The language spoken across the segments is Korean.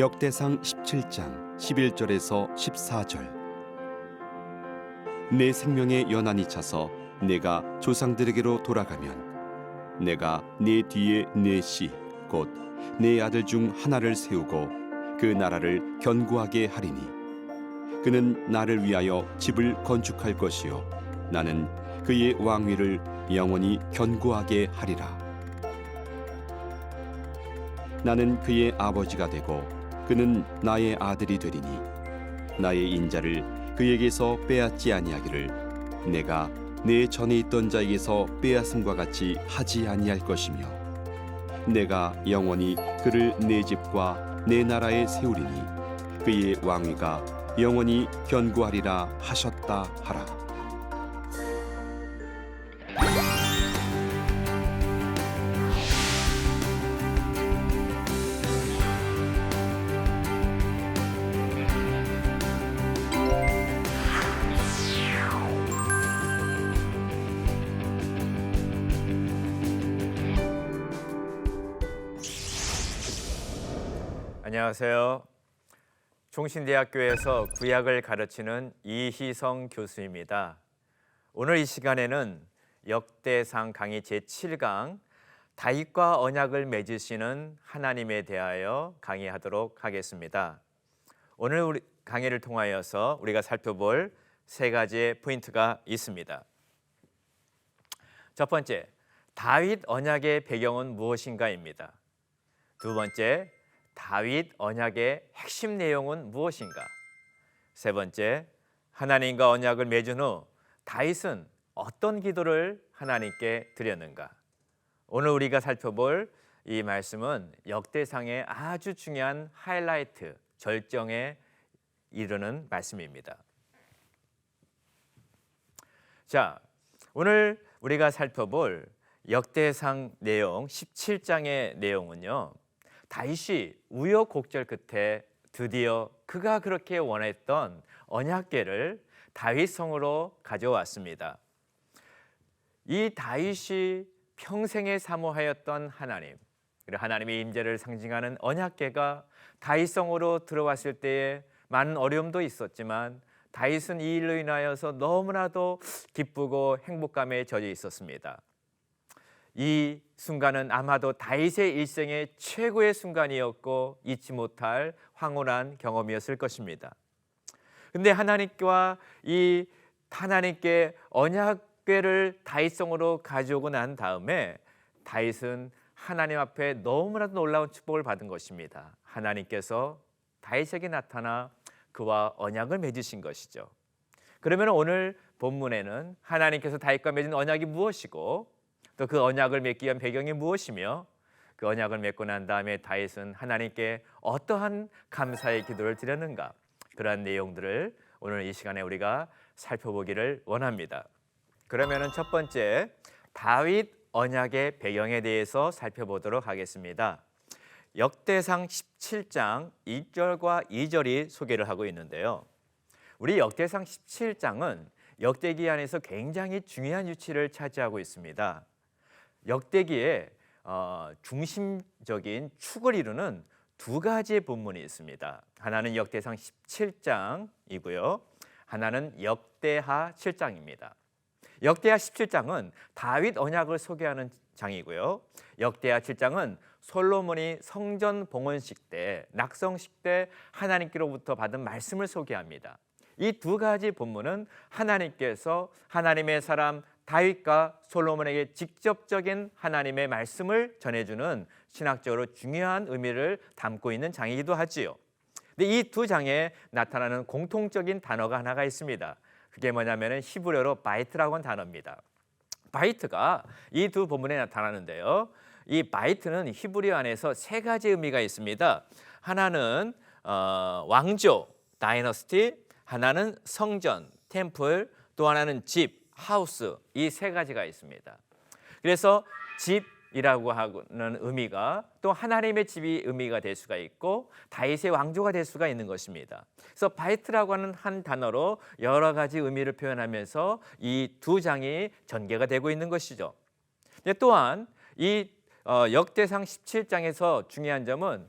역대상 17장 11절에서 14절. 내 생명의 연한이 차서 내가 조상들에게로 돌아가면 내가 내 뒤에 내 씨 곧 내 아들 중 하나를 세우고 그 나라를 견고하게 하리니 그는 나를 위하여 집을 건축할 것이요 나는 그의 왕위를 영원히 견고하게 하리라. 나는 그의 아버지가 되고 그는 나의 아들이 되리니 나의 인자를 그에게서 빼앗지 아니하기를 내가 내 전에 있던 자에게서 빼앗음과 같이 하지 아니할 것이며 내가 영원히 그를 내 집과 내 나라에 세우리니 그의 왕위가 영원히 견고하리라 하셨다 하라 안녕하세요. 종신대학교에서 구약을 가르치는 이희성 교수입니다. 오늘 이 시간에는 역대상 강의 제7강 다윗과 언약을 맺으시는 하나님에 대하여 강의하도록 하겠습니다. 오늘 우리 강의를 통하여서 우리가 살펴볼 세 가지의 포인트가 있습니다. 첫 번째, 다윗 언약의 배경은 무엇인가입니다. 두 번째, 다윗 언약의 핵심 내용은 무엇인가? 세 번째, 하나님과 언약을 맺은 후 다윗은 어떤 기도를 하나님께 드렸는가? 오늘 우리가 살펴볼 이 말씀은 역대상의 아주 중요한 하이라이트, 절정에 이르는 말씀입니다. 자, 오늘 우리가 살펴볼 역대상 내용 17장의 내용은요. 다윗이 우여곡절 끝에 드디어 그가 그렇게 원했던 언약궤를 다윗 성으로 가져왔습니다. 이 다윗이 평생에 사모하였던 하나님, 하나님의 임재를 상징하는 언약궤가 다윗 성으로 들어왔을 때에 많은 어려움도 있었지만 다윗은 이 일로 인하여서 너무나도 기쁘고 행복감에 젖어 있었습니다. 이 순간은 아마도 다윗의 일생의 최고의 순간이었고 잊지 못할 황홀한 경험이었을 것입니다. 근데 하나님과 이 하나님께 언약궤를 다윗성으로 가져오고 난 다음에 다윗은 하나님 앞에 너무나도 놀라운 축복을 받은 것입니다. 하나님께서 다윗에게 나타나 그와 언약을 맺으신 것이죠. 그러면 오늘 본문에는 하나님께서 다윗과 맺은 언약이 무엇이고 또 그 언약을 맺기 위한 배경이 무엇이며 그 언약을 맺고 난 다음에 다윗은 하나님께 어떠한 감사의 기도를 드렸는가 그러한 내용들을 오늘 이 시간에 우리가 살펴보기를 원합니다. 그러면은 첫 번째 다윗 언약의 배경에 대해서 살펴보도록 하겠습니다. 역대상 17장 1절과 2절이 소개를 하고 있는데요. 우리 역대상 17장은 역대기 안에서 굉장히 중요한 위치를 차지하고 있습니다. 역대기의 어, 중심적인 축을 이루는 두 가지의 본문이 있습니다. 하나는 역대상 17장이고요. 하나는 역대하 7장입니다. 역대하 17장은 다윗 언약을 소개하는 장이고요. 역대하 7장은 솔로몬이 성전 봉헌식 때 낙성식 때 하나님께로부터 받은 말씀을 소개합니다. 이 두 가지 본문은 하나님께서 하나님의 사람 다윗과 솔로몬에게 직접적인 하나님의 말씀을 전해주는 신학적으로 중요한 의미를 담고 있는 장이기도 하지요. 근데 이 두 장에 나타나는 공통적인 단어가 하나가 있습니다. 그게 뭐냐면은 히브리어로 바이트라고 하는 단어입니다. 바이트가 이 두 본문에 나타나는데요. 이 바이트는 히브리어 안에서 세 가지 의미가 있습니다. 하나는 어, 왕조, 다이너스티, 하나는 성전, 템플, 또 하나는 집, 하우스 이 세 가지가 있습니다. 그래서 집이라고 하는 의미가 또 하나님의 집이 의미가 될 수가 있고 다윗의 왕조가 될 수가 있는 것입니다. 그래서 바이트라고 하는 한 단어로 여러 가지 의미를 표현하면서 이 두 장이 전개가 되고 있는 것이죠. 또한 이 어, 역대상 17장에서 중요한 점은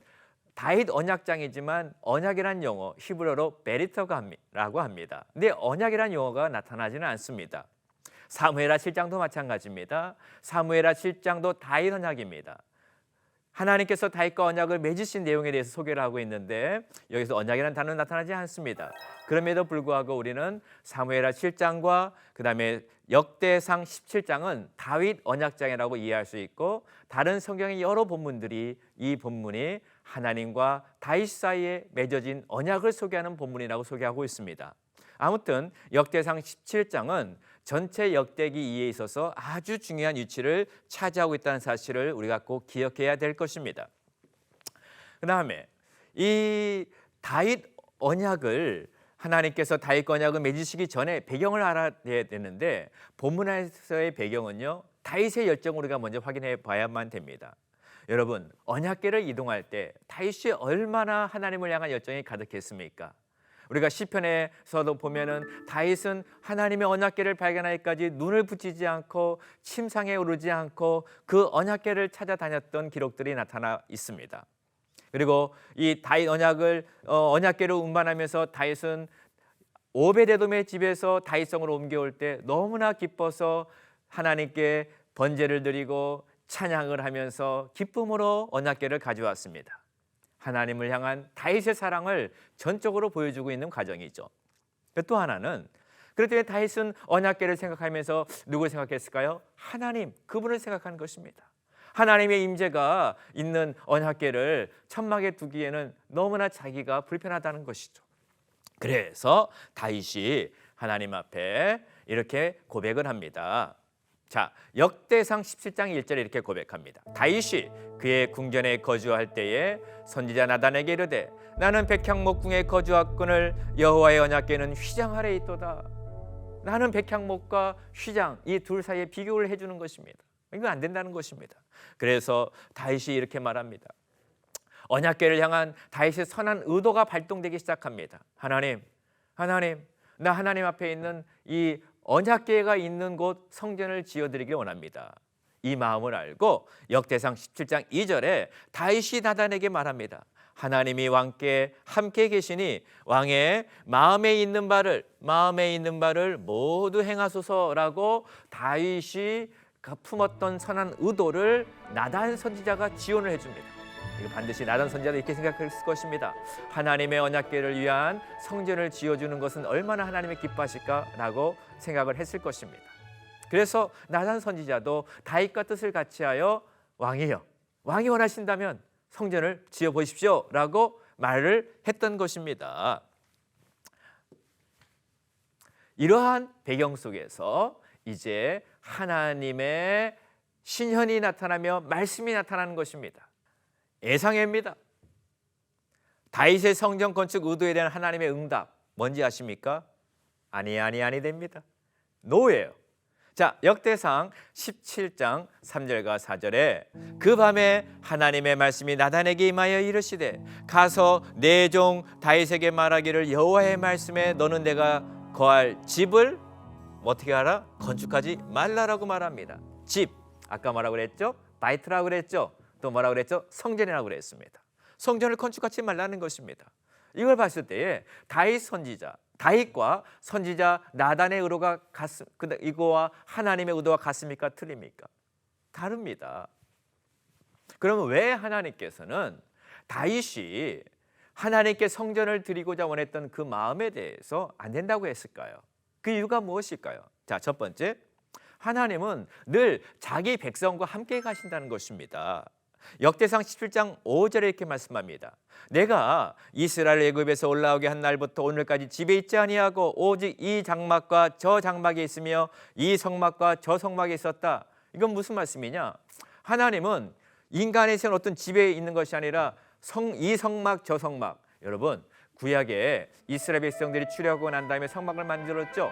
다윗 언약장이지만 언약이란 용어 히브리어로 베리터가라고 합니다. 근데 언약이란 용어가 나타나지는 않습니다. 사무엘하 7장도 마찬가지입니다. 사무엘하 7장도 다윗 언약입니다. 하나님께서 다윗과 언약을 맺으신 내용에 대해서 소개를 하고 있는데 여기서 언약이라는 단어는 나타나지 않습니다. 그럼에도 불구하고 우리는 사무엘하 7장과 그다음에 역대상 17장은 다윗 언약장이라고 이해할 수 있고 다른 성경의 여러 본문들이 이 본문이 하나님과 다윗 사이에 맺어진 언약을 소개하는 본문이라고 소개하고 있습니다. 아무튼 역대상 17장은 전체 역대기 이해에 있어서 아주 중요한 위치를 차지하고 있다는 사실을 우리가 꼭 기억해야 될 것입니다. 그 다음에 이 다윗 언약을 하나님께서 다윗 언약을 맺으시기 전에 배경을 알아야 되는데 본문에서의 배경은요 다윗의 열정을 우리가 먼저 확인해 봐야만 됩니다. 여러분 언약계를 이동할 때 다윗이 얼마나 하나님을 향한 열정이 가득했습니까? 우리가 시편에서도 보면은 다윗은 하나님의 언약계를 발견하기까지 눈을 붙이지 않고 침상에 오르지 않고 그 언약계를 찾아다녔던 기록들이 나타나 있습니다. 그리고 이 다윗 언약을 어, 언약계로 운반하면서 다윗은 오베데돔의 집에서 다윗성으로 옮겨올 때 너무나 기뻐서 하나님께 번제를 드리고 찬양을 하면서 기쁨으로 언약계를 가져왔습니다. 하나님을 향한 다윗의 사랑을 전적으로 보여주고 있는 과정이죠. 또 하나는 때 다윗은 언약계를 생각하면서 누굴 생각했을까요? 하나님, 그분을 생각한 것입니다. 하나님의 임재가 있는 언약계를 천막에 두기에는 너무나 자기가 불편하다는 것이죠. 그래서 다윗이 하나님 앞에 이렇게 고백을 합니다. 자, 역대상 17장 1절에 이렇게 고백합니다. 다윗이 그의 궁전에 거주할 때에 선지자 나단에게 이르되 나는 백향목궁에 거주하거늘 여호와의 언약궤는 휘장 아래 있도다. 나는 백향목과 휘장 이 둘 사이에 비교를 해 주는 것입니다. 이건 안 된다는 것입니다. 그래서 다윗이 이렇게 말합니다. 언약궤를 향한 다윗의 선한 의도가 발동되기 시작합니다. 하나님, 하나님, 나 하나님 앞에 있는 이 언약궤가 있는 곳 성전을 지어드리길 원합니다. 이 마음을 알고 역대상 17장 2절에 다윗이 나단에게 말합니다. 하나님이 왕께 함께 계시니 왕의 마음에 있는 바를 마음에 있는 바를 모두 행하소서라고 다윗이 품었던 선한 의도를 나단 선지자가 지원을 해줍니다. 반드시 나단 선지자도 이렇게 생각했을 것입니다. 하나님의 언약궤를 위한 성전을 지어주는 것은 얼마나 하나님의 기뻐하실까라고 생각을 했을 것입니다. 그래서 나단 선지자도 다윗과 뜻을 같이하여 왕이여 왕이 원하신다면 성전을 지어 보십시오라고 말을 했던 것입니다. 이러한 배경 속에서 이제 하나님의 신현이 나타나며 말씀이 나타나는 것입니다. 예상입니다. 다윗의 성전 건축 의도에 대한 하나님의 응답 뭔지 아십니까? 아니 아니 아니 됩니다. 노예요. 자, 역대상 17장 3절과 4절에 그 밤에 하나님의 말씀이 나단에게 임하여 이르시되 가서 내 종 다윗에게 말하기를 여호와의 말씀에 너는 내가 거할 집을 어떻게 하라? 건축하지 말라라고 말합니다. 집 아까 뭐라고 그랬죠? 바이트라고 그랬죠? 또 뭐라고 그랬죠? 성전이라고 그랬습니다. 성전을 건축하지 말라는 것입니다. 이걸 봤을 때에 다윗 선지자 다윗과 선지자 나단의 의도가 같습 이거와 하나님의 의도가 같습니까? 틀립니까? 다릅니다. 그러면 왜 하나님께서는 다윗이 하나님께 성전을 드리고자 원했던 그 마음에 대해서 안 된다고 했을까요? 그 이유가 무엇일까요? 자, 첫 번째. 하나님은 늘 자기 백성과 함께 가신다는 것입니다. 역대상 17장 5절에 이렇게 말씀합니다. 내가 이스라엘 애굽에서 올라오게 한 날부터 오늘까지 집에 있지 아니하고 오직 이 장막과 저 장막에 있으며 이 성막과 저 성막에 있었다. 이건 무슨 말씀이냐? 하나님은 인간의 생 어떤 집에 있는 것이 아니라 성, 이 성막 저 성막. 여러분 구약에 이스라엘 백성들이 출애하고 난 다음에 성막을 만들었죠.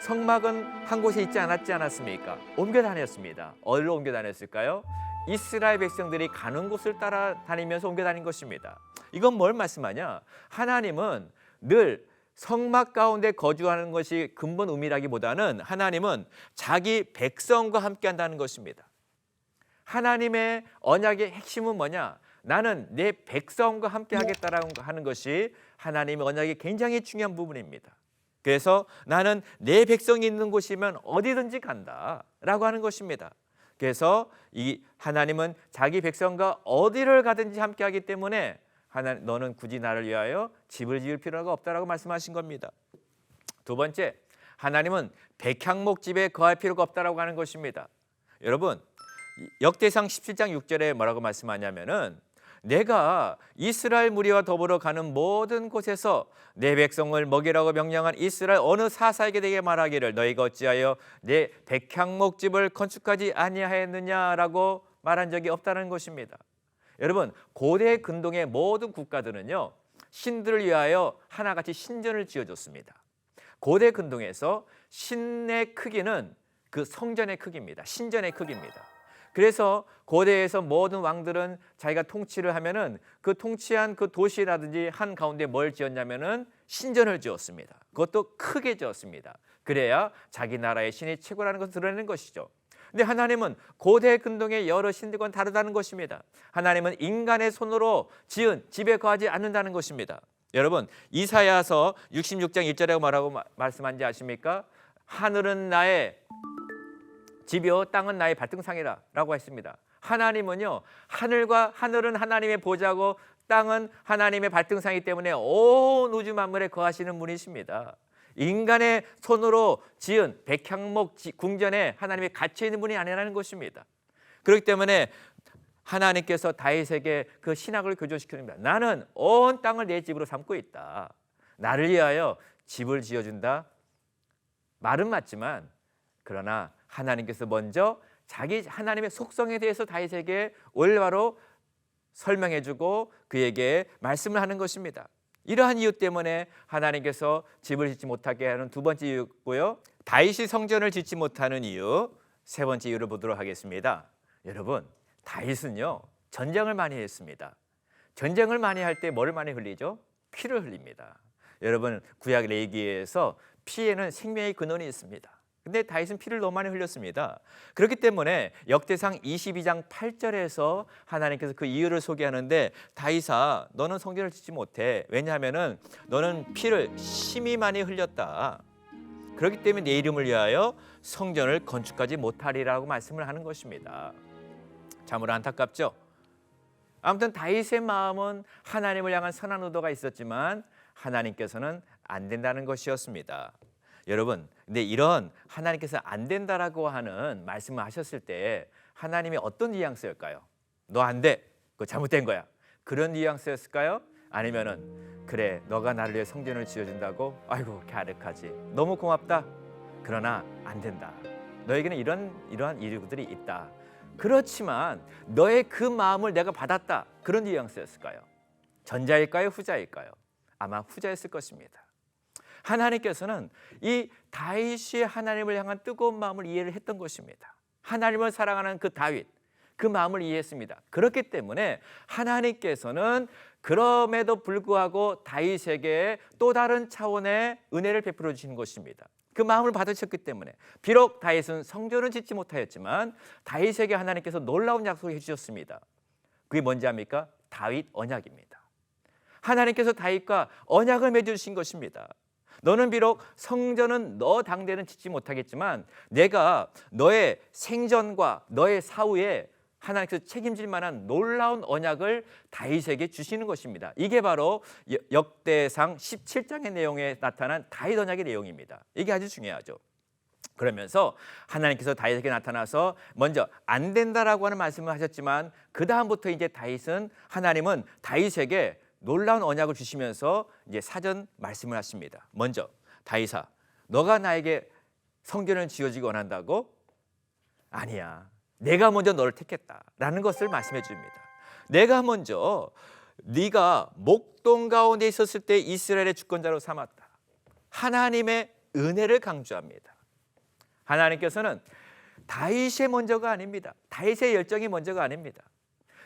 성막은 한 곳에 있지 않았지 않았습니까? 옮겨 다녔습니다. 어디로 옮겨 다녔을까요? 이스라엘 백성들이 가는 곳을 따라다니면서 옮겨 다닌 것입니다. 이건 뭘 말씀하냐? 하나님은 늘 성막 가운데 거주하는 것이 근본 의미라기보다는 하나님은 자기 백성과 함께 한다는 것입니다. 하나님의 언약의 핵심은 뭐냐? 나는 내 백성과 함께 하겠다라고 하는 것이 하나님의 언약의 굉장히 중요한 부분입니다. 그래서 나는 내 백성이 있는 곳이면 어디든지 간다라고 하는 것입니다. 그래서 이 하나님은 자기 백성과 어디를 가든지 함께 하기 때문에 하나 너는 굳이 나를 위하여 집을 지을 필요가 없다라고 말씀하신 겁니다. 두 번째, 하나님은 백향목 집에 거할 필요가 없다라고 하는 것입니다. 여러분, 이 역대상 17장 6절에 뭐라고 말씀하냐면은 내가 이스라엘 무리와 더불어 가는 모든 곳에서 내 백성을 먹이라고 명령한 이스라엘 어느 사사에게 되게 말하기를 너희가 어찌하여 내 백향목 집을 건축하지 아니하였느냐라고 말한 적이 없다는 것입니다. 여러분 고대 근동의 모든 국가들은요 신들을 위하여 하나같이 신전을 지어줬습니다. 고대 근동에서 신의 크기는 그 성전의 크기입니다. 신전의 크기입니다. 그래서 고대에서 모든 왕들은 자기가 통치를 하면은 그 통치한 그 도시라든지 한 가운데 뭘 지었냐면은 신전을 지었습니다. 그것도 크게 지었습니다. 그래야 자기 나라의 신이 최고라는 것을 드러내는 것이죠. 근데 하나님은 고대 근동의 여러 신들과는 다르다는 것입니다. 하나님은 인간의 손으로 지은 집에 거하지 않는다는 것입니다. 여러분 이사야서 66장 1절에 뭐라고 마- 말씀한지 아십니까? 하늘은 나의 집이요 땅은 나의 발등상이라라고 했습니다. 하나님은요 하늘과 하늘은 하나님의 보좌고 땅은 하나님의 발등상이기 때문에 온 우주 만물에 거하시는 분이십니다. 인간의 손으로 지은 백향목 지- 궁전에 하나님이 갇혀 있는 분이 아니라는 것입니다. 그렇기 때문에 하나님께서 다윗에게 그 신학을 교조시키는 겁니다. 나는 온 땅을 내 집으로 삼고 있다. 나를 위하여 집을 지어준다. 말은 맞지만 그러나 하나님께서 먼저 자기 하나님의 속성에 대해서 다윗에게 올바로 설명해주고 그에게 말씀을 하는 것입니다. 이러한 이유 때문에 하나님께서 집을 짓지 못하게 하는 두 번째 이유고요. 다윗이 성전을 짓지 못하는 이유 세 번째 이유를 보도록 하겠습니다. 여러분 다윗은요 전쟁을 많이 했습니다. 전쟁을 많이 할 때 뭐를 많이 흘리죠? 피를 흘립니다. 여러분 구약 레기에서 피에는 생명의 근원이 있습니다. 근데 다윗은 피를 너무 많이 흘렸습니다. 그렇기 때문에 역대상 22장 8절에서 하나님께서 그 이유를 소개하는데 다윗아 너는 성전을 짓지 못해. 왜냐하면은 너는 피를 심히 많이 흘렸다. 그렇기 때문에 내 이름을 위하여 성전을 건축하지 못하리라고 말씀을 하는 것입니다. 참으로 안타깝죠. 아무튼 다윗의 마음은 하나님을 향한 선한 의도가 있었지만 하나님께서는 안 된다는 것이었습니다. 여러분, 근데 이런 하나님께서 안 된다라고 하는 말씀을 하셨을 때 하나님이 어떤 뉘앙스였을까요? 너 안 돼. 그거 잘못된 거야. 그런 뉘앙스였을까요? 아니면은 그래, 너가 나를 위해 성전을 지어준다고? 아이고, 갸륵하지. 너무 고맙다. 그러나 안 된다. 너에게는 이런 이러한 이유들이 있다. 그렇지만 너의 그 마음을 내가 받았다. 그런 뉘앙스였을까요? 전자일까요? 후자일까요? 아마 후자였을 것입니다. 하나님께서는 이 다윗이 하나님을 향한 뜨거운 마음을 이해를 했던 것입니다. 하나님을 사랑하는 그 다윗 그 마음을 이해했습니다. 그렇기 때문에 하나님께서는 그럼에도 불구하고 다윗에게 또 다른 차원의 은혜를 베풀어 주시는 것입니다. 그 마음을 받으셨기 때문에 비록 다윗은 성전을 짓지 못하였지만 다윗에게 하나님께서 놀라운 약속을 해주셨습니다. 그게 뭔지 압니까? 다윗 언약입니다. 하나님께서 다윗과 언약을 맺으신 것입니다. 너는 비록 성전은 너 당대는 짓지 못하겠지만 내가 너의 생전과 너의 사후에 하나님께서 책임질 만한 놀라운 언약을 다윗에게 주시는 것입니다. 이게 바로 여- 역대상 17장의 내용에 나타난 다윗 언약의 내용입니다. 이게 아주 중요하죠. 그러면서 하나님께서 다윗에게 나타나서 먼저 안 된다라고 하는 말씀을 하셨지만 그 다음부터 이제 다윗은 하나님은 다윗에게 놀라운 언약을 주시면서 이제 사전 말씀을 하십니다. 먼저 다윗아, 너가 나에게 성전을 지어주기 원한다고? 아니야. 내가 먼저 너를 택했다라는 것을 말씀해 줍니다. 내가 먼저 네가 목동 가운데 있었을 때 이스라엘의 주권자로 삼았다. 하나님의 은혜를 강조합니다. 하나님께서는 다윗의 먼저가 아닙니다. 다윗의 열정이 먼저가 아닙니다.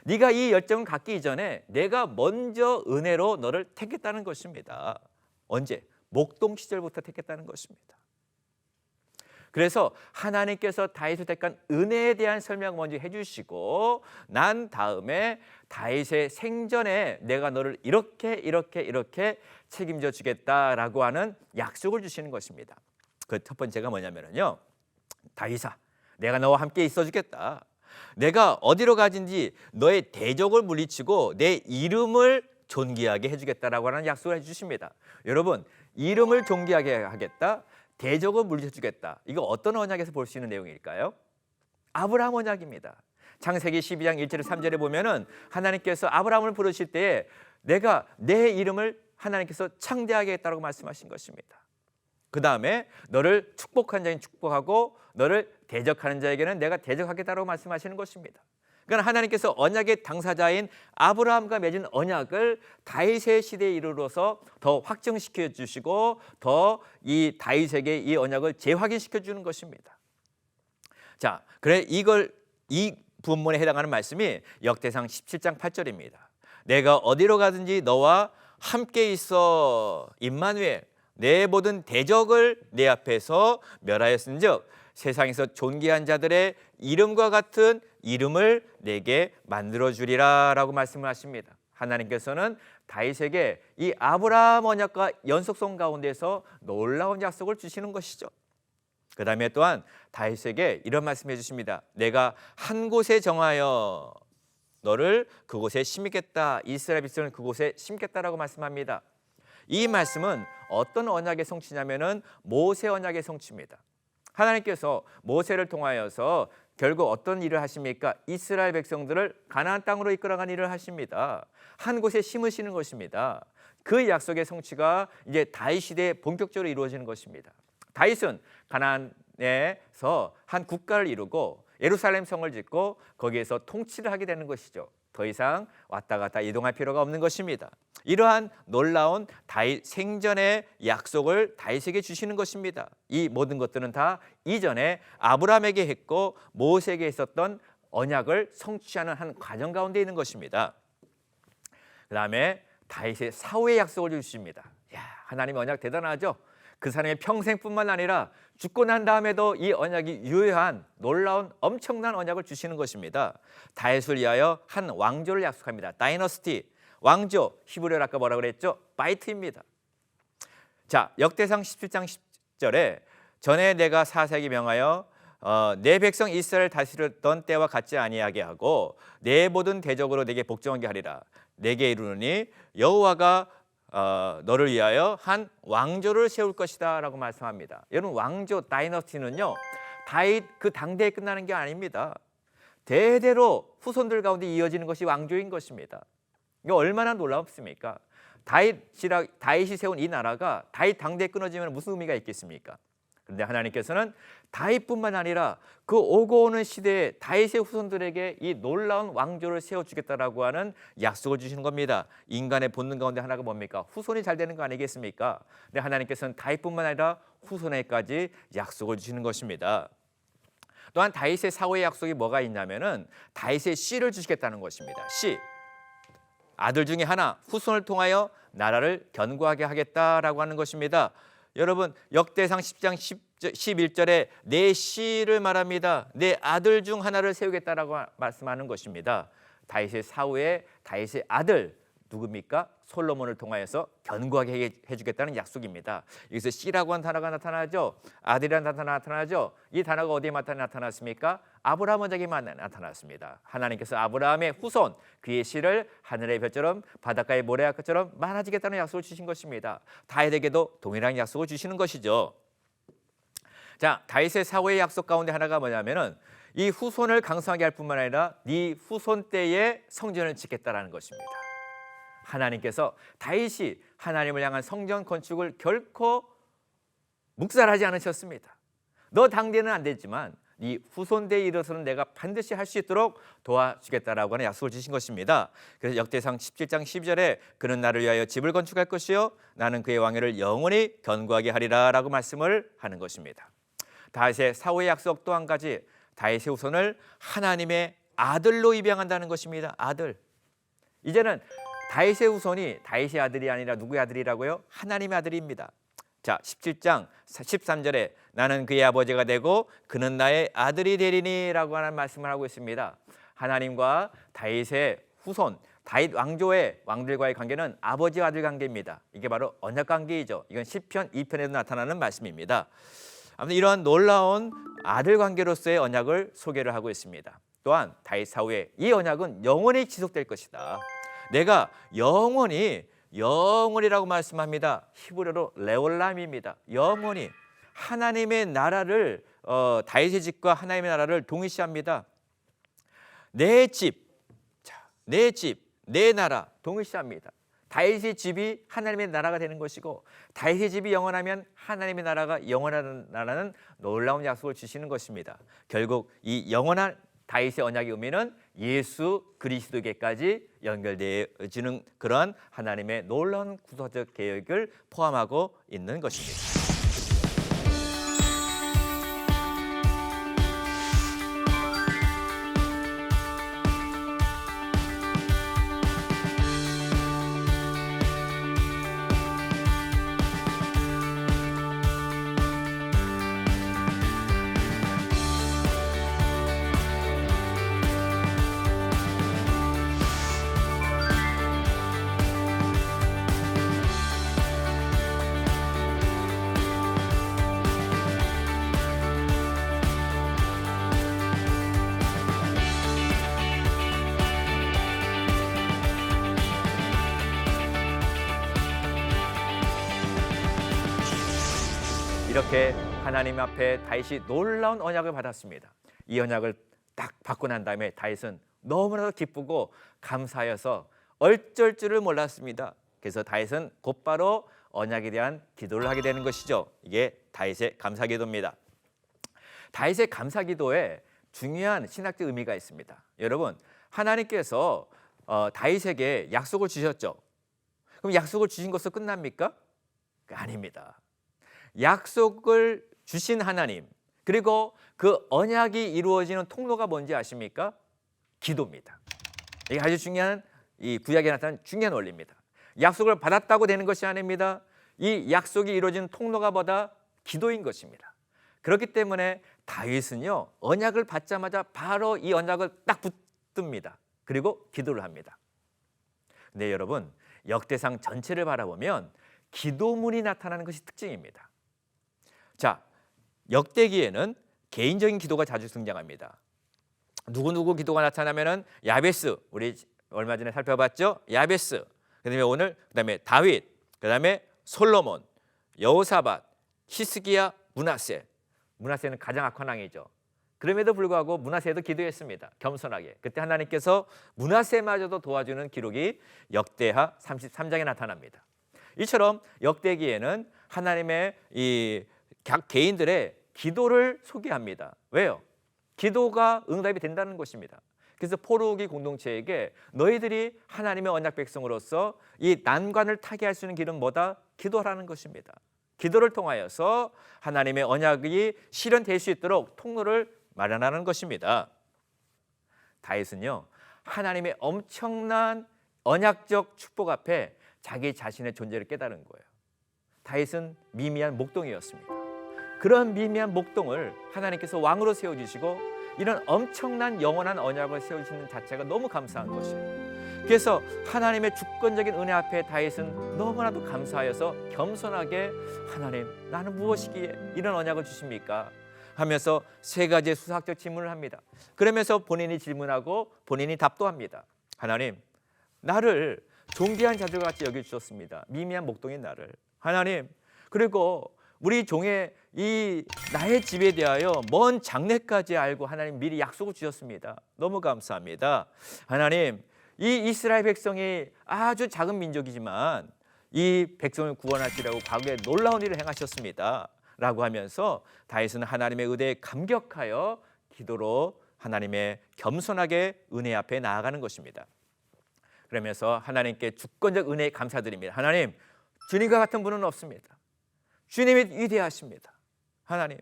네가 이 열정을 갖기 이전에 내가 먼저 은혜로 너를 택했다는 것입니다. 언제? 목동 시절부터 택했다는 것입니다. 그래서 하나님께서 다윗을 택한 은혜에 대한 설명 먼저 해주시고 난 다음에 다윗의 생전에 내가 너를 이렇게 이렇게 이렇게 책임져 주겠다라고 하는 약속을 주시는 것입니다. 그 첫 번째가 뭐냐면요. 다윗아, 내가 너와 함께 있어 주겠다. 내가 어디로 가든지 너의 대적을 물리치고 내 이름을 존귀하게 해주겠다라고 하는 약속을 해주십니다. 여러분, 이름을 존귀하게 하겠다, 대적을 물리쳐주겠다. 이거 어떤 언약에서 볼 수 있는 내용일까요? 아브라함 언약입니다. 창세기 12장 1절에 3절에 보면은 하나님께서 아브라함을 부르실 때에 내가 내 이름을 하나님께서 창대하게 했다고 말씀하신 것입니다. 그 다음에 너를 축복한 자인 축복하고 너를 대적하는 자에게는 내가 대적하겠다고 말씀하시는 것입니다. 그러니까 하나님께서 언약의 당사자인 아브라함과 맺은 언약을 다윗의 시대에 이르러서 더 확정시켜 주시고 더 이 다윗에게 이 언약을 재확인시켜 주는 것입니다. 자, 그래 이걸 이 부문에 해당하는 말씀이 역대상 17장 8절입니다. 내가 어디로 가든지 너와 함께 있어 임마누엘 내 모든 대적을 내 앞에서 멸하였은즉 세상에서 존귀한 자들의 이름과 같은 이름을 내게 만들어 주리라라고 말씀을 하십니다. 하나님께서는 다윗에게 이 아브라함 언약과 연속성 가운데서 놀라운 약속을 주시는 것이죠. 그 다음에 또한 다윗에게 이런 말씀해 주십니다. 내가 한 곳에 정하여 너를 그곳에 심겠다. 이스라엘 백성을 그곳에 심겠다라고 말씀합니다. 이 말씀은 어떤 언약의 성취냐면은 모세 언약의 성취입니다. 하나님께서 모세를 통하여서 결국 어떤 일을 하십니까? 이스라엘 백성들을 가나안 땅으로 이끌어간 일을 하십니다. 한 곳에 심으시는 것입니다. 그 약속의 성취가 이제 다윗 시대에 본격적으로 이루어지는 것입니다. 다윗은 가나안에서 한 국가를 이루고 예루살렘 성을 짓고 거기에서 통치를 하게 되는 것이죠. 더 이상 왔다 갔다 이동할 필요가 없는 것입니다. 이러한 놀라운 다윗 생전의 약속을 다윗에게 주시는 것입니다. 이 모든 것들은 다 이전에 아브라함에게 했고 모세에게 있었던 언약을 성취하는 한 과정 가운데 있는 것입니다. 그다음에 다윗의 사후의 약속을 주십니다. 야, 하나님 언약 대단하죠? 그 사람의 평생뿐만 아니라 죽고 난 다음에도 이 언약이 유효한 놀라운 엄청난 언약을 주시는 것입니다. 다윗을 위하여 한 왕조를 약속합니다. 다이너스티 왕조 히브리어로 아까 뭐라 그랬죠? 바이트입니다. 자 역대상 17장 10절에 전에 내가 사사에게 명하여 어, 내 백성 이스라엘 다스렸던 때와 같지 아니하게 하고 내 모든 대적으로 내게 복종하게 하리라 내게 이르노니 여호와가 어, 너를 위하여 한 왕조를 세울 것이다라고 말씀합니다. 여러분 왕조 다이너스티는요 다윗 그 당대에 끝나는 게 아닙니다. 대대로 후손들 가운데 이어지는 것이 왕조인 것입니다. 이거 얼마나 놀랍습니까? 다윗이라 다윗이 세운 이 나라가 다윗 당대에 끊어지면 무슨 의미가 있겠습니까? 그런데 하나님께서는 다윗뿐만 아니라 그 오고 오는 시대에 다윗의 후손들에게 이 놀라운 왕조를 세워주겠다라고 하는 약속을 주시는 겁니다. 인간의 본능 가운데 하나가 뭡니까? 후손이 잘 되는 거 아니겠습니까? 근데 하나님께서는 다윗뿐만 아니라 후손에까지 약속을 주시는 것입니다. 또한 다윗의 사후의 약속이 뭐가 있냐면은 다윗의 씨를 주시겠다는 것입니다. 씨 아들 중에 하나 후손을 통하여 나라를 견고하게 하겠다라고 하는 것입니다. 여러분 역대상 10장 10, 11절에 내 씨를 말합니다. 내 아들 중 하나를 세우겠다라고 말씀하는 것입니다. 다윗의 사후에 다윗의 아들 누굽니까? 솔로몬을 통하여서 견고하게 해주겠다는 약속입니다. 여기서 씨라고 한 단어가 나타나죠. 아들이라는 단어가 나타나죠. 이 단어가 어디에 나타났습니까? 아브라함 원작에만 나타났습니다. 하나님께서 아브라함의 후손 그의 씨를 하늘의 별처럼 바닷가의 모래아처럼 많아지겠다는 약속을 주신 것입니다. 다윗에게도 동일한 약속을 주시는 것이죠. 자, 다윗의 사후의 약속 가운데 하나가 뭐냐면은 이 후손을 강성하게 할 뿐만 아니라 네 후손 때에 성전을 짓겠다라는 것입니다. 하나님께서 다윗이 하나님을 향한 성전 건축을 결코 묵살하지 않으셨습니다. 너 당대는 안 됐지만 네 후손대에 이르서는 내가 반드시 할 수 있도록 도와주겠다라고 하는 약속을 주신 것입니다. 그래서 역대상 17장 12절에 그는 나를 위하여 집을 건축할 것이요 나는 그의 왕위를 영원히 견고하게 하리라라고 말씀을 하는 것입니다. 다윗의 사후의 약속 또 한 가지 다윗의 후손을 하나님의 아들로 입양한다는 것입니다. 아들. 이제는 다윗의 후손이 다윗의 아들이 아니라 누구의 아들이라고요? 하나님의 아들입니다. 자, 17장 13절에 나는 그의 아버지가 되고 그는 나의 아들이 되리니라고 하는 말씀을 하고 있습니다. 하나님과 다윗의 후손 다윗 왕조의 왕들과의 관계는 아버지와 아들 관계입니다. 이게 바로 언약 관계이죠. 이건 시편 2편에도 나타나는 말씀입니다. 아무튼 이러한 놀라운 아들 관계로서의 언약을 소개를 하고 있습니다. 또한 다윗 사후에 이 언약은 영원히 지속될 것이다. 내가 영원히 영원이라고 말씀합니다. 히브리어로 레올람입니다. 영원히 하나님의 나라를 어, 다윗의 집과 하나님의 나라를 동일시합니다. 내 집, 자, 내 집, 내 나라 동일시합니다. 다윗의 집이 하나님의 나라가 되는 것이고 다윗의 집이 영원하면 하나님의 나라가 영원한 나라는 놀라운 약속을 주시는 것입니다. 결국 이 영원한 다윗의 언약의 의미는 예수 그리스도에게까지 연결되어지는 그런 하나님의 놀라운 구속적 계획을 포함하고 있는 것입니다. 이렇게 하나님 앞에 다윗이 놀라운 언약을 받았습니다. 이 언약을 딱 받고 난 다음에 다윗은 너무나도 기쁘고 감사하여서 어쩔 줄을 몰랐습니다. 그래서 다윗은 곧바로 언약에 대한 기도를 하게 되는 것이죠. 이게 다윗의 감사 기도입니다. 다윗의 감사 기도에 중요한 신학적 의미가 있습니다. 여러분, 하나님께서 어, 다윗에게 약속을 주셨죠. 그럼 약속을 주신 것으로 끝납니까? 아닙니다. 약속을 주신 하나님 그리고 그 언약이 이루어지는 통로가 뭔지 아십니까? 기도입니다. 이게 아주 중요한 이 구약에 나타난 중요한 원리입니다. 약속을 받았다고 되는 것이 아닙니다. 이 약속이 이루어지는 통로가 뭐다? 기도인 것입니다. 그렇기 때문에 다윗은요 언약을 받자마자 바로 이 언약을 딱 붙듭니다. 그리고 기도를 합니다. 근데 여러분 역대상 전체를 바라보면 기도문이 나타나는 것이 특징입니다. 자, 역대기에는 개인적인 기도가 자주 등장합니다. 누구누구 기도가 나타나면은 야베스 우리 얼마 전에 살펴봤죠? 야베스. 그다음에 오늘 그다음에 다윗, 그다음에 솔로몬, 여호사밧, 히스기야, 문하세. 문하세는 가장 악한 왕이죠. 그럼에도 불구하고 문하세도 기도했습니다. 겸손하게. 그때 하나님께서 문하세마저도 도와주는 기록이 역대하 33장에 나타납니다. 이처럼 역대기에는 하나님의 이 각 개인들의 기도를 소개합니다. 왜요? 기도가 응답이 된다는 것입니다. 그래서 포로기 공동체에게 너희들이 하나님의 언약 백성으로서 이 난관을 타개할 수 있는 길은 뭐다? 기도라는 것입니다. 기도를 통하여서 하나님의 언약이 실현될 수 있도록 통로를 마련하는 것입니다. 다윗은요 하나님의 엄청난 언약적 축복 앞에 자기 자신의 존재를 깨달은 거예요. 다윗은 미미한 목동이었습니다. 그런 미미한 목동을 하나님께서 왕으로 세워주시고 이런 엄청난 영원한 언약을 세우시는 자체가 너무 감사한 것이에요. 그래서 하나님의 주권적인 은혜 앞에 다윗은 너무나도 감사하여서 겸손하게 하나님 나는 무엇이기에 이런 언약을 주십니까? 하면서 세 가지의 수학적 질문을 합니다. 그러면서 본인이 질문하고 본인이 답도 합니다. 하나님 나를 존귀한 자들과 같이 여겨 주셨습니다. 미미한 목동인 나를 하나님 그리고 우리 종의 이 나의 집에 대하여 먼 장래까지 알고 하나님 미리 약속을 주셨습니다. 너무 감사합니다. 하나님 이 이스라엘 백성이 아주 작은 민족이지만 이 백성을 구원하시라고 과거에 놀라운 일을 행하셨습니다. 라고 하면서 다윗은 하나님의 의대에 감격하여 기도로 하나님의 겸손하게 은혜 앞에 나아가는 것입니다. 그러면서 하나님께 주권적 은혜에 감사드립니다. 하나님, 주님과 같은 분은 없습니다. 주님이 위대하십니다. 하나님,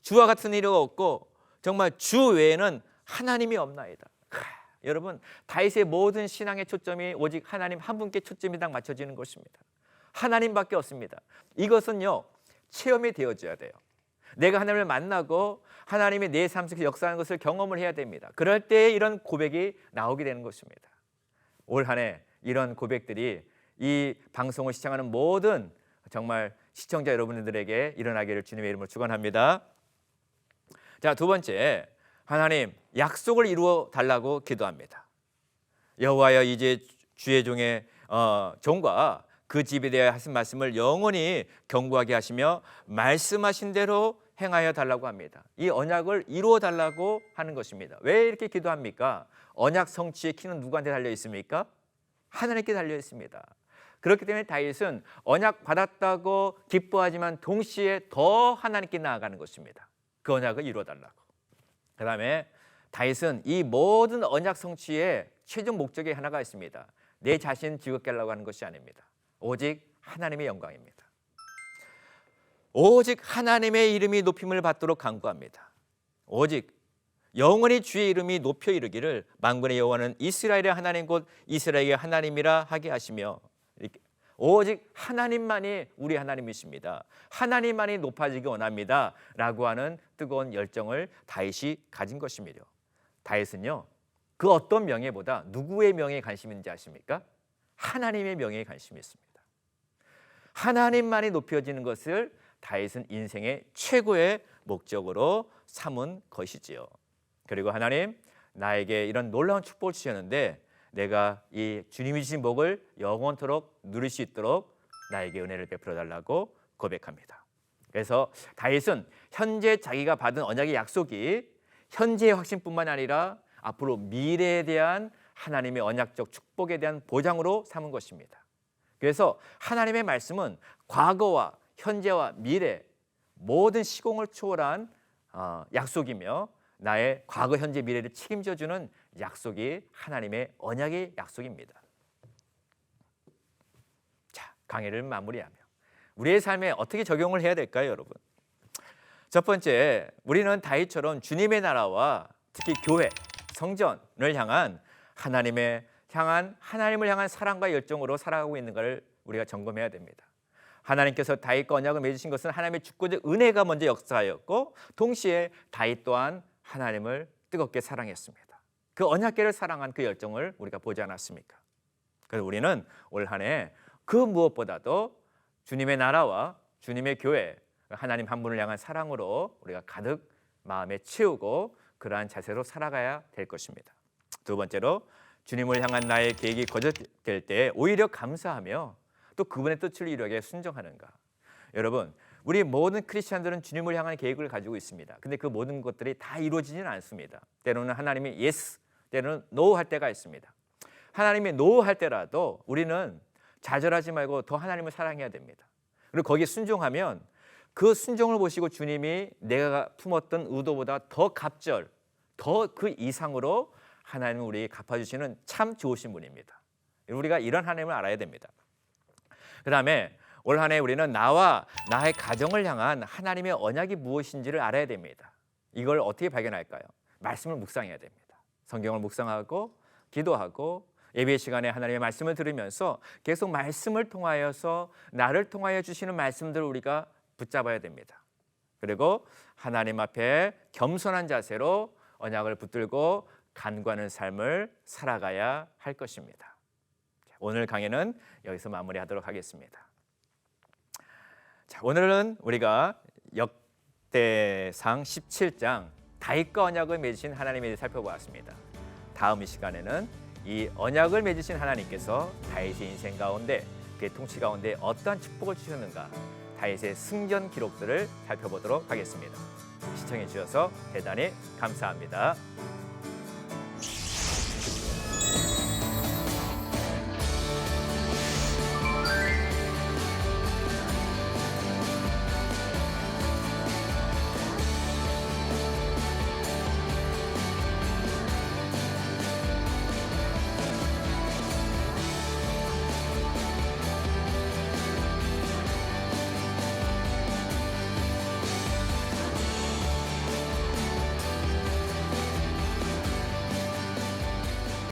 주와 같은 일이 없고 정말 주 외에는 하나님이 없나이다. 하, 여러분, 다윗의 모든 신앙의 초점이 오직 하나님 한 분께 초점이 딱 맞춰지는 것입니다. 하나님밖에 없습니다. 이것은요, 체험이 되어져야 돼요. 내가 하나님을 만나고 하나님이 내 삶 속에서 역사하는 것을 경험을 해야 됩니다. 그럴 때 이런 고백이 나오게 되는 것입니다. 올 한해 이런 고백들이 이 방송을 시청하는 모든 정말 시청자 여러분들에게 일어나기를 주님의 이름으로 축원합니다. 자, 두 번째. 하나님 약속을 이루어 달라고 기도합니다. 여호와여 이제 주의 종의 어, 종과 그 집에 대하여 하신 말씀을 영원히 경고하게 하시며 말씀하신 대로 행하여 달라고 합니다. 이 언약을 이루어 달라고 하는 것입니다. 왜 이렇게 기도합니까? 언약 성취의 키는 누구한테 달려 있습니까? 하나님께 달려 있습니다. 그렇기 때문에 다윗은 언약 받았다고 기뻐하지만 동시에 더 하나님께 나아가는 것입니다. 그 언약을 이루어 달라고. 그다음에 다윗은 이 모든 언약 성취의 최종 목적이 하나가 있습니다. 내 자신 즐겁게 하려고 하는 것이 아닙니다. 오직 하나님의 영광입니다. 오직 하나님의 이름이 높임을 받도록 간구합니다. 오직 영원히 주의 이름이 높여 이르기를 만군의 여호와는 이스라엘의 하나님 곧 이스라엘의 하나님이라 하게 하시며 오직 하나님만이 우리 하나님이십니다. 하나님만이 높아지기 원합니다라고 하는 뜨거운 열정을 다윗이 가진 것입니다. 다윗은요. 그 어떤 명예보다 누구의 명예에 관심이 있는지 아십니까? 하나님의 명예에 관심이 있습니다. 하나님만이 높여지는 것을 다윗은 인생의 최고의 목적으로 삼은 것이지요. 그리고 하나님 나에게 이런 놀라운 축복을 주셨는데 내가 이 주님이 주신 복을 영원토록 누릴 수 있도록 나에게 은혜를 베풀어 달라고 고백합니다. 그래서 다윗은 현재 자기가 받은 언약의 약속이 현재의 확신뿐만 아니라 앞으로 미래에 대한 하나님의 언약적 축복에 대한 보장으로 삼은 것입니다. 그래서 하나님의 말씀은 과거와 현재와 미래 모든 시공을 초월한 어, 약속이며 나의 과거, 현재, 미래를 책임져 주는 약속이 하나님의 언약의 약속입니다. 자, 강의를 마무리하며 우리의 삶에 어떻게 적용을 해야 될까요, 여러분? 첫 번째, 우리는 다윗처럼 주님의 나라와 특히 교회, 성전을 향한 하나님의 향한 하나님을 향한 사랑과 열정으로 살아가고 있는 것을 우리가 점검해야 됩니다. 하나님께서 다윗과 언약을 맺으신 것은 하나님의 주권적 은혜가 먼저 역사하였고 동시에 다윗 또한 하나님을 뜨겁게 사랑했습니다. 그 언약계를 사랑한 그 열정을 우리가 보지 않았습니까? 그래서 우리는 올 한 해 그 무엇보다도 주님의 나라와 주님의 교회 하나님 한 분을 향한 사랑으로 우리가 가득 마음에 채우고 그러한 자세로 살아가야 될 것입니다. 두 번째로 주님을 향한 나의 계획이 거절될 때 오히려 감사하며 또 그분의 뜻을 이루게 순종하는가. 여러분, 우리 모든 크리스천들은 주님을 향한 계획을 가지고 있습니다. 근데 그 모든 것들이 다 이루어지지는 않습니다. 때로는 하나님이 예스, 때로는 노할 때가 있습니다. 하나님이 노할 때라도 우리는 좌절하지 말고 더 하나님을 사랑해야 됩니다. 그리고 거기에 순종하면 그 순종을 보시고 주님이 내가 품었던 의도보다 더 갑절, 더 그 이상으로 하나님은 우리에게 갚아주시는 참 좋으신 분입니다. 우리가 이런 하나님을 알아야 됩니다. 그 다음에 올 한해 우리는 나와 나의 가정을 향한 하나님의 언약이 무엇인지를 알아야 됩니다. 이걸 어떻게 발견할까요? 말씀을 묵상해야 됩니다. 성경을 묵상하고 기도하고 예배 시간에 하나님의 말씀을 들으면서 계속 말씀을 통하여서 나를 통하여 주시는 말씀들을 우리가 붙잡아야 됩니다. 그리고 하나님 앞에 겸손한 자세로 언약을 붙들고 간과하는 삶을 살아가야 할 것입니다. 오늘 강의는 여기서 마무리하도록 하겠습니다. 자, 오늘은 우리가 역대상 17장 다윗과 언약을 맺으신 하나님에 대해 살펴보았습니다. 다음 이 시간에는 이 언약을 맺으신 하나님께서 다윗의 인생 가운데 그의 통치 가운데 어떠한 축복을 주셨는가 다윗의 승전 기록들을 살펴보도록 하겠습니다. 시청해 주셔서 대단히 감사합니다.